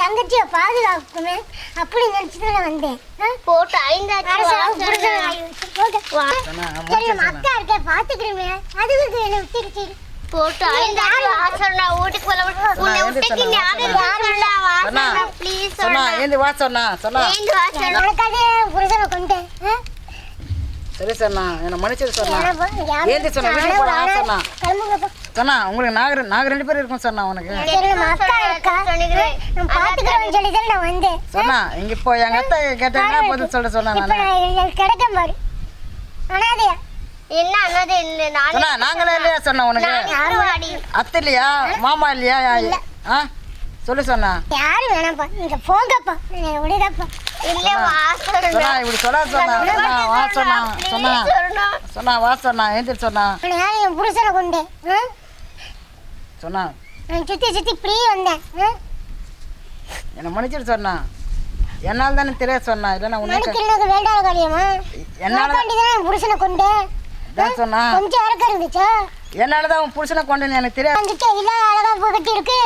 தங்கச்சியை பாதுகாக்கணும். அப்படி நினச்சிட்டு வந்தேன். போட்டு ஐந்தாச்சு அக்கா இருக்க பார்த்துக்கிறேன் அதுக்கு என்ன விட்டுருச்சு போட்டு ஐந்தாச்சு வாசல் நான் போல விட்டு உன்னை விட்டுக்கு யாரும் யாரும் ப்ளீஸ் சொன்னா. ஏந்து வாசல் சொன்னா ஏந்து வாசல் உனக்காக புருஷனை கொண்டேன். சரி சார்ண்ணா என்ன மன்னிச்சிரு சார்ண்ணா ஏந்தி சொன்னா வீட்டுக்கு போகலாம் சார்ண்ணா சொன்னா உங்களுக்கு நாகர நாங்க ரெண்டு பேரும் இருக்கும் சார்ண்ணா உனக்கு. சொன்னா இங்க இப்போ எங்க அத்தை கேட்டாங்க பதில் சொல்ல சொன்னா கிடைக்க மாதிரி என்ன நாங்களே இல்லையா உனக்கு? அத்தை இல்லையா? மாமா இல்லையா? ஆ சொல்லு சொன்னா யாரு வேணாம்ப்பா. நீங்க போங்கப்பா. விடுதப்பா சொன்னா. இப்படி சொல்ல சொன்னா. வா சொன்னா சொன்னா. சொன்னா வா சொன்னா ஏந்திரி சொன்னா. நான் என் புருஷனை கொண்டு? சொன்னா. நான் சுத்தி சுத்தி இப்படி வந்தேன்? என்னை மன்னிச்சிரு சொன்னா. என்னால் தானே தெரியாது சொன்னா. இல்லைன்னா உனக்கு மணிக்கிறனுக்கு வேண்டாத காரியமா? என்னால என் புருஷனை கொண்டு? தான் சொன்னா? கொஞ்சம் இருந்துச்சா என்னால தான் உன் புருஷனை கொண்டு எனக்கு தெரியாது. இல்ல அழகா போகட்டி இருக்கு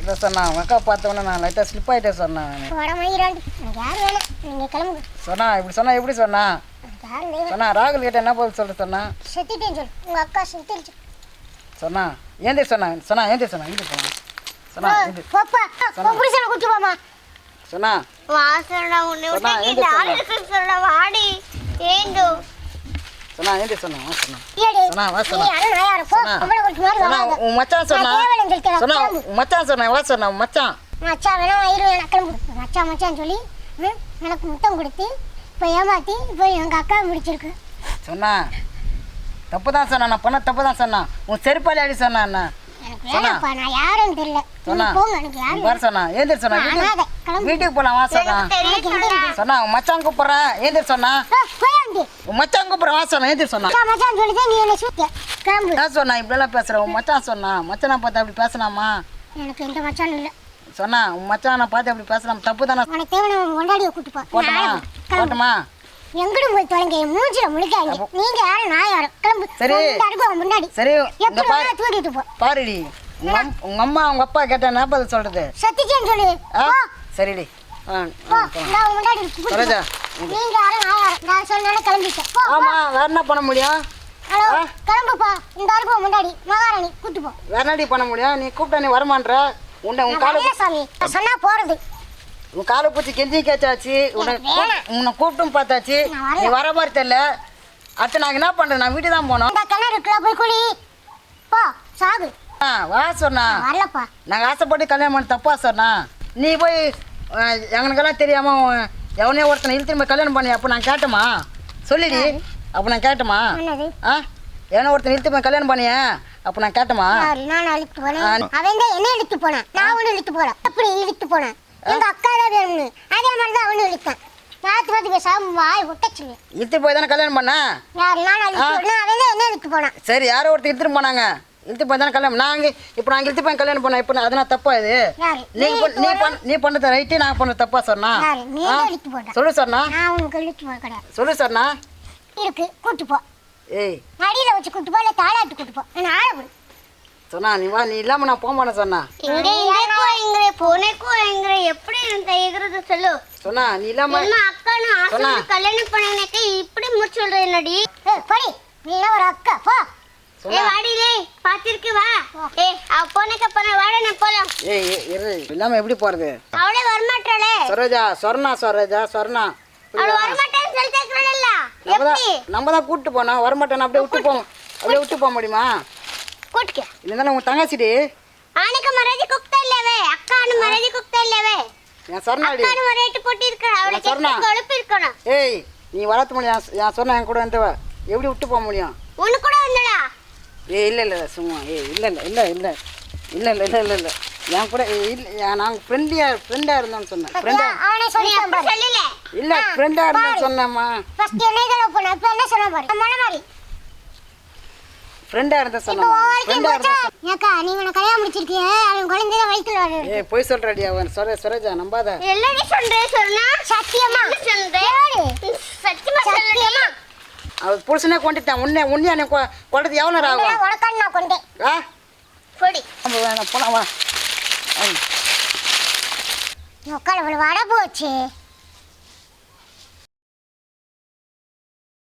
இல்லை சார் நான் உங்கள் அக்கா பார்த்தோன்னே நான் லைட்டாக ஸ்லிப் ஆகிட்டேன் சார் சொன்னா இப்படி சொன்னா எப்படி சொன்னா? சொன்னா ராகுல் கிட்ட என்ன போது சொல்ல சொன்னா? செத்துட்டேன் சொல்லு. உங்கள் அக்கா செத்துருச்சு. சொன்னா ஏந்தி சொன்னா சொன்னா ஏந்தி சொன்னா ஏந்தி சொன்னா. சொன்னா ஏந்தி பாப்பா. போமா சொன்னா. வா சொன்னா. உன்னை சொல்லவா? சொன்னா வா வா. யாரும் யாரும் உன் மச்சான் சொன்னா. உன் மச்சான் சொன்னா வா சொன்னா உன் மச்சான். மச்சான் வேணா வயிறு வேணா கிளம்பு மச்சான் மச்சான் சொல்லி எனக்கு முத்தம் கொடுத்து இப்போ ஏமாத்தி இப்போ எங்க அக்கா முடிச்சிருக்கு. சொன்னா. தப்பு தான் சொன்னா நான் பண்ண தப்பு தான் சொன்னா. உன் செருப்பாளி அடி சொன்னா. யாருன்னு தெரியல. சொன்னா. யாரும் சொன்னா ஏந்திரி சொன்னா வீட்டுக்கு போலாம் வா சொன்னா. சொன்னா. மச்சான் கூப்பிட்றேன் ஏந்திரி சொன்னா. உன் மச்சான் கூப்பிட்றேன் வா சொன்னா ஏந்திரி சொன்னா. மச்சான் சொல்லிட்டு நீ என்ன சுத்த? கிளம்பு என்ன சொன்னா இப்படிலாம் பேசுற. உன் மச்சான் சொன்னா மச்சானை பார்த்து அப்படி பேசலாமா? எனக்கு எந்த மச்சான் இல்லை. சொன்னா உன் மச்சானை பார்த்து அப்படி பேசலாம். தப்பு தானே. உனக்கு தேவையான கொண்டாடிய போட்டுமா? நான் போட்டுமா? போய் தொலைங்க. மூஞ்சில முழிக்காங்க நீங்க யாரும் நான் யாரும் கிளம்பு. சரி. முன்னாடி. சரி எப்படி வேணா தூக்கிட்டு போ. பாருடி. உங்க அம்- உங்க அம்மா உங்க அப்பா கேட்டா என்ன பதில் சொல்றது? சத்திச்சேன்னு சொல்லு. சரிடி. நான் முன்னாடி. நீங்க யாரும் நான் சொன்னாலும் கிளம்பிட்டேன். போ ஆமா வேற என்ன பண்ண முடியும்? ஹலோ இந்த ஆளுக்கு முன்னாடி. மகாராணி கூட்டு போ. வேற என்னடி பண்ண முடியும்? நீ கூப்பிட்டா நீ வரமான்ற? உன்னை உன் காலை சாமி. சொன்னா போறது. உன் காலை பூச்சி கெஞ்சி கேச்சாச்சு. உன்னை உன்னை கூப்பிட்டும் பார்த்தாச்சு. நீ வர மாதிரி தெரியல. அடுத்து நாங்கள் என்ன பண்ணுறேன் நான் வீட்டுக்கு தான் போனோம் இந்த கிணறுக்குள்ள போய் குளி. போ சாகு. ஆ வா சொன்னா. வரலப்பா. நாங்கள் ஆசைப்பட்டு கல்யாணம் பண்ண தப்பா சொன்னா. நீ போய் எங்களுக்கெல்லாம் தெரியாம உன் எவனே ஒருத்தனை இழுத்து கல்யாணம் பண்ணி அப்போ நான் கேட்டமா சொல்லிடி. அப்போ நான் கேட்டமா ஆ? எவனோ ஒருத்தனை இழுத்து கல்யாணம் பண்ணிய? அப்போ நான் கேட்டமா? நான் அழுத்து போனேன். அவன் தான் என்ன இழுத்து போனான். நான் ஒண்ணு இழுத்து போனேன் அப்படி இழுத்து போனேன். எங்க அக்கா தான் வேணும்னு. அதே மாதிரி தான் அவனு இழுத்தான். பார்த்து பார்த்து பேசாம வாய் விட்ட சொல்லு இழுத்து போய் தானே கல்யாணம் பண்ண? யாரு நான் அழுத்து ஆ. போனேன். அவன் தான் என்ன இழுத்து போனான். சரி யாரோ ஒருத்தர் இழுத்துட்டு போனாங்க? இழுத்து போய் தானே கல்யாணம் நாங்கள் இப்போ நாங்கள் இழுத்து போய் கல்யாணம் பண்ண இப்போ நான் அதனால் தப்பா இது? நீ நீ நீ பண்ண நீ பண்ணது ரைட்டு நான் பண்ணது தப்பா சொன்னா? சொல்லு சொன்னா. நான் சொல்லு சொன்னா. இருக்கு கூட்டு போ. ஏய். அடியில வச்சு கூட்டு போ இல்ல தாளாட்டு கூட்டு போ. என்ன ஆள விடு சொன்னா நீ வா நீ இல்லாமல் நான் போக மாட்டேன் சொன்னா. இங்க இங்க போனேக்கோ இங்க எப்படி எகிறது சொல்லு. சொன்னா நீ இல்லாமல் என்ன அக்கானு சொன்னா. ஆசை கல்யாணம் பண்ணனேக்க இப்படி முடிச்சு என்னடி? ஏய், போடி. நீ ஒரு அக்கா போ. இல்லாம எப்படி போறது? அவளே வரமாட்டாளே. சரோஜா சொர்ணா சரோஜா சொர்ணா. நம்ம தான் கூட்டு போனா வரமாட்டான அப்படியே விட்டு போவோம் அப்படியே விட்டு போக முடியுமா? கூட்டுக்க. இல்லைன்னா உங்க தங்கச்சிடி? ஆனக்கு மரதி குக்தா இல்லவே அக்கா அனு மரதி குக்தா இல்லவே நான் சொன்னாடி அக்கா மரேட்டு போட்டு இருக்கற அவளை ஏய் நீ வளர்த்து முடியும். நான் சொன்னா என் கூட எப்படி விட்டு போக முடியும்? உனக்கு கூட வந்தடா. ஏய் இல்லை இல்லை சும்மா ஏ இல்லை இல்லை இல்லை இல்லை. இல்லை இல்லை இல்லை இல்லை இல்லை. என் கூட இல்லை நாங்கள் ஃப்ரெண்டியாக ஃப்ரெண்டாக இருந்தோம்னு சொன்னேன். ஃப்ரெண்டாக இல்லை ஃப்ரெண்டாக இருந்தோம்னு சொன்னேம்மா. ஃபர்ஸ்ட் என்ன கலவு பண்ண இப்போ என்ன சொல்ல பாரு? மொளை மாதிரி ஃப்ரெண்டாக இருந்தா சொன்னேன் ஃப்ரெண்டாக இருந்தா ஏக்கா நீங்க நான் கல்யாணம் முடிச்சிருக்கீங்க அவன் குழந்தைய வயித்துல வர ஏ போய் சொல்றடி அவன். சொர சொரஜா நம்பாத. எல்லாரும் சொல்றே சொன்னா? சத்தியமா? சொல்றே? சத்தியமா சொல்றேமா அது புருஷனே கொண்டுட்டேன். உன்னை உன்னே எனக்கு கொண்டது எவ்வளோ ஆகும்? உனக்கான நான் கொண்டேன். ஆ? போடி. வேணாம் போனா வா. உட்கால இவ்வளோ வடை போச்சு.